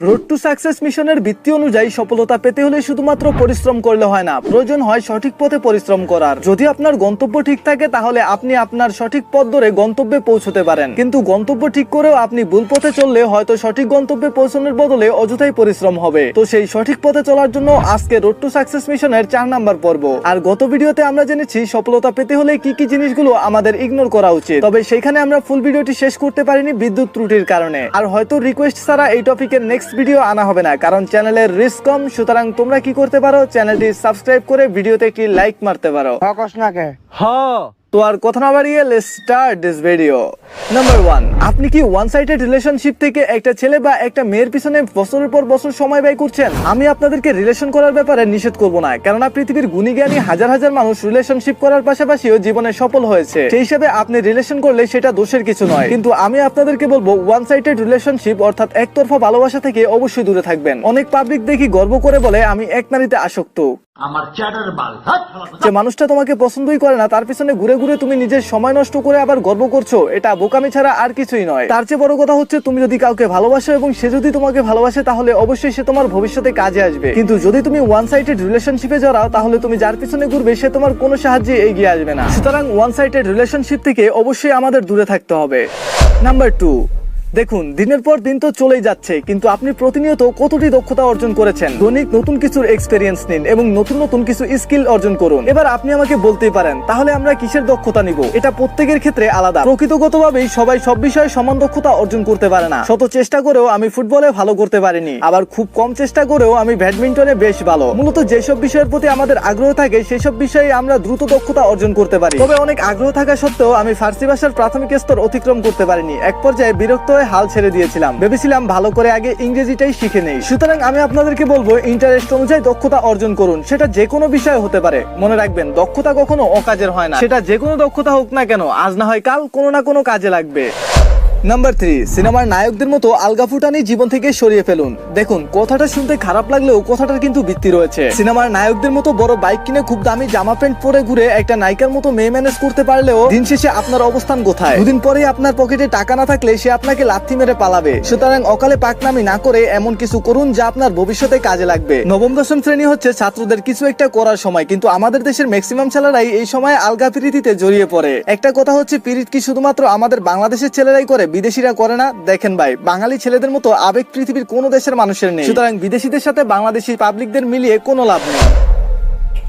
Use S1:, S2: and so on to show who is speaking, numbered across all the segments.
S1: Road to success মিশনের ভিত্তি অনুযায়ী সফলতা পেতে হলে শুধুমাত্র পরিশ্রম করলে হয় না। প্রয়োজন হয় সঠিক পথে পরিশ্রম করার। যদি আপনার গন্তব্য ঠিক থাকে, তাহলে আপনি আপনার সঠিক পথ ধরে গন্তব্যে পৌঁছতে পারেন। কিন্তু গন্তব্য ঠিক করেও আপনি ভুল পথে চললে হয়তো সঠিক গন্তব্যে পৌঁছানোর বদলে অযথাই পরিশ্রম হবে। তো সেই সঠিক পথে চলার জন্য আজকে রোড টু সাকসেস মিশনের চার নাম্বার পর্ব। আর গত ভিডিওতে আমরা জেনেছি সফলতা পেতে হলে কি কি জিনিসগুলো আমাদের ইগনোর করা উচিত। তবে সেখানে আমরা ফুল ভিডিওটি শেষ করতে পারিনি বিদ্যুৎ ত্রুটির কারণে। আর হয়তো রিকোয়েস্ট ছাড়া এই টপিকের নেক্সট ভিডিও আনা হবে না কারণ চ্যানেলের রিস্ক কম। সুতরাং তোমরা কি করতে পারো? চ্যানেলটি সাবস্ক্রাইব করে ভিডিওতে একটি লাইক মারতে পারো।
S2: হকস নাকে।
S1: তো আর কথা না বাড়িয়ে let's start this video number one আপনি কি ওয়ান সাইডেড রিলেশনশিপ থেকে একটা ছেলে বা একটা মেয়ের পিছনে বছরের পর বছর সময় ব্যয় করছেন? আমি আপনাদেরকে রিলেশন করার ব্যাপারে নিষেধ করব না, কেননা পৃথিবীর গুণী জ্ঞানী হাজার হাজার মানুষ রিলেশনশিপ করার পাশাপাশিও জীবনে সফল হয়েছে। সেই হিসাবে আপনি রিলেশন করলে সেটা দোষের কিছু নয়। কিন্তু আমি আপনাদেরকে বলব ওয়ান সাইডেড রিলেশনশিপ অর্থাৎ একতরফা ভালোবাসা থেকে অবশ্যই দূরে থাকবেন। অনেক পাবলিক দেখি গর্ব করে বলে আমি এক নারীতে আসক্ত। যে মানুষটা তোমাকে পছন্দই করে না, তার পিছনে ঘুরে ঘুরে তুমি নিজের সময় নষ্ট করে আবার গর্ব করছ, এটা বোকামি ছাড়া আর কিছুই নয়। তার চেয়ে বড় কথা হচ্ছে, তুমি যদি কাউকে ভালোবাসো এবং সে যদি তোমাকে ভালোবাসে, তাহলে অবশ্যই সে তোমার ভবিষ্যতে কাজে আসবে। কিন্তু যদি তুমি ওয়ান সাইডেড রিলেশনশিপে জড়াও, তাহলে তুমি যার পিছনে ঘুরবে, সে তোমার কোনো সাহায্যে এগিয়ে আসবে না। সুতরাং ওয়ান সাইডেড রিলেশনশিপ থেকে অবশ্যই আমাদের দূরে থাকতে হবে। নাম্বার টু দেখুন, দিনের পর দিন তো চলেই যাচ্ছে, কিন্তু আপনি প্রতিনিয়ত কতটি দক্ষতা অর্জন করেছেন? দৈনিক নতুন কিছুর এক্সপেরিয়েন্স নিন এবং নতুন নতুন কিছু স্কিল অর্জন করুন। এবার আপনি আমাকে বলতেই পারেন, তাহলে আমরা কিসের দক্ষতা নিব? এটা প্রত্যেকের ক্ষেত্রে আলাদা। প্রকৃতগতভাবেই সবাই সব বিষয়ে সমান দক্ষতা অর্জন করতে পারে না। শত চেষ্টা করেও আমি ফুটবলে ভালো করতে পারিনি। আবার খুব কম চেষ্টা করেও আমি ব্যাডমিন্টনে বেশ ভালো। মূলত যেসব বিষয়ের প্রতি আমাদের আগ্রহ থাকে, সেসব বিষয়ে আমরা দ্রুত দক্ষতা অর্জন করতে পারি। তবে অনেক আগ্রহ থাকা সত্ত্বেও আমি ফার্সি ভাষার প্রাথমিক স্তর অতিক্রম করতে পারিনি। এক পর্যায়ে বিরক্ত হয়ে হাল ছেড়ে দিয়েছিলাম। ভেবেছিলাম ভালো করে আগে ইংরেজিটাই শিখে নেই। সুতরাং আমি আপনাদেরকে বলব ইন্টারেস্ট অনুযায়ী দক্ষতা অর্জন করুন। সেটা যে কোনো বিষয় হতে পারে। মনে রাখবেন, দক্ষতা কখনো অকাজের হয় না। সেটা যে কোনো দক্ষতা হোক না কেন, আজ না হয় কাল কোনো না কোনো কাজে লাগবে। নাম্বার থ্রি সিনেমার নায়কদের মতো আলগা ফুটানি জীবন থেকে সরিয়ে ফেলুন। দেখুন, কথাটা শুনতে খারাপ লাগলেও কথাটার কিন্তু ভিত্তি রয়েছে। সিনেমার নায়কদের মতো বড় বাইক কিনে খুব দামি জামা প্যান্ট পরে ঘুরে একটা নায়িকার মতো মেয়ে ম্যানেজ করতে পারলেও দিন শেষে আপনার অবস্থান কোথায়? দুদিন পরে আপনার পকেটে টাকা না থাকলে সে আপনাকে লাথি মেরে পালাবে। সুতরাং অকালে পাকনামি না করে এমন কিছু করুন যা আপনার ভবিষ্যতে কাজে লাগবে। নবম, দশম শ্রেণি হচ্ছে ছাত্রদের কিছু একটা করার সময়, কিন্তু আমাদের দেশের ম্যাক্সিমাম ছেলেরাই এই সময় আলগা পিরিতিতে জড়িয়ে পড়ে। একটা কথা হচ্ছে, পিরিত কি শুধুমাত্র আমাদের বাংলাদেশের ছেলেরাই করে বিদেশিরা করে না। দেখেন ভাই বাঙালি ছেলেদের মতো আবেগ পৃথিবীর কোনো দেশের মানুষের নেই। সুতরাং বিদেশিদের সাথে বাংলাদেশি পাবলিকদের মিলিয়ে কোনো লাভ নেই।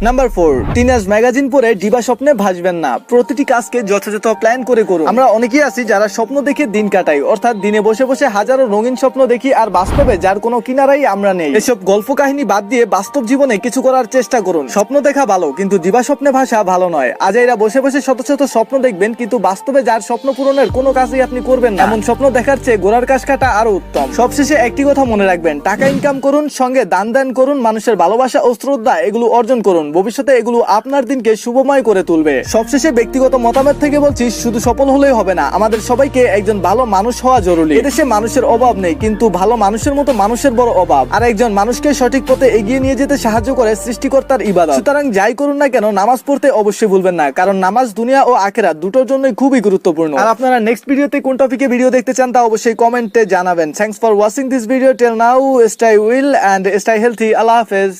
S1: নাম্বার ফোর টিনাজ ম্যাগাজিন পরে ডিবা স্বপ্নে ভাসবেন না। প্রতিটি কাজকে যথাযথ প্ল্যান করে করুন। আমরা অনেকেই আছি যারা স্বপ্ন দেখে দিন কাটাই, অর্থাৎ দিনে বসে বসে হাজারো রঙিন স্বপ্ন দেখি আর বাস্তবে যার কোনো কিনারাই আমরা নেই। এসব গল্প কাহিনী বাদ দিয়ে বাস্তব জীবনে কিছু করার চেষ্টা করুন। স্বপ্ন দেখা ভালো, কিন্তু দিবা স্বপ্নে ভাষা ভালো নয়। আজ এরা বসে বসে শত শত স্বপ্ন দেখবেন, কিন্তু বাস্তবে যার স্বপ্ন পূরণের কোনো কাজই আপনি করবেন না। এমন স্বপ্ন দেখার চেয়ে গোড়ার কাজ কাটা আরও উত্তম। সবশেষে একটি কথা মনে রাখবেন, টাকা ইনকাম করুন, সঙ্গে দান দান করুন, মানুষের ভালোবাসা ও শ্রদ্ধা, এগুলো অর্জন করুন। ভবিষ্যতে এগুলো আপনার দিনকে শুভময় করে তুলবে। সবশেষে ব্যক্তিগত মতামত থেকে বলছি, শুধু সফল হলেই হবে না, আমাদের সবাইকে একজন ভালো মানুষ হওয়া জরুরি। এদেশে মানুষের অভাব নেই, কিন্তু ভালো মানুষের মতো মানুষের বড় অভাব। আর একজন মানুষকে সঠিক পথে এগিয়ে নিয়ে যেতে সাহায্য করে সৃষ্টিকর্তার ইবাদত। সুতরাং যাই করুন না কেন, নামাজ পড়তে অবশ্যই ভুলবেন না, কারণ নামাজ দুনিয়া ও আখেরা দুটোর জন্যই খুবই গুরুত্বপূর্ণ। আর আপনারা নেক্সট ভিডিওতে কোন টপিকে ভিডিও দেখতে চান তা অবশ্যই কমেন্টে জানাবেন। Thanks for watching this video tell now stay well and stay healthy আল্লাহ হাফেজ।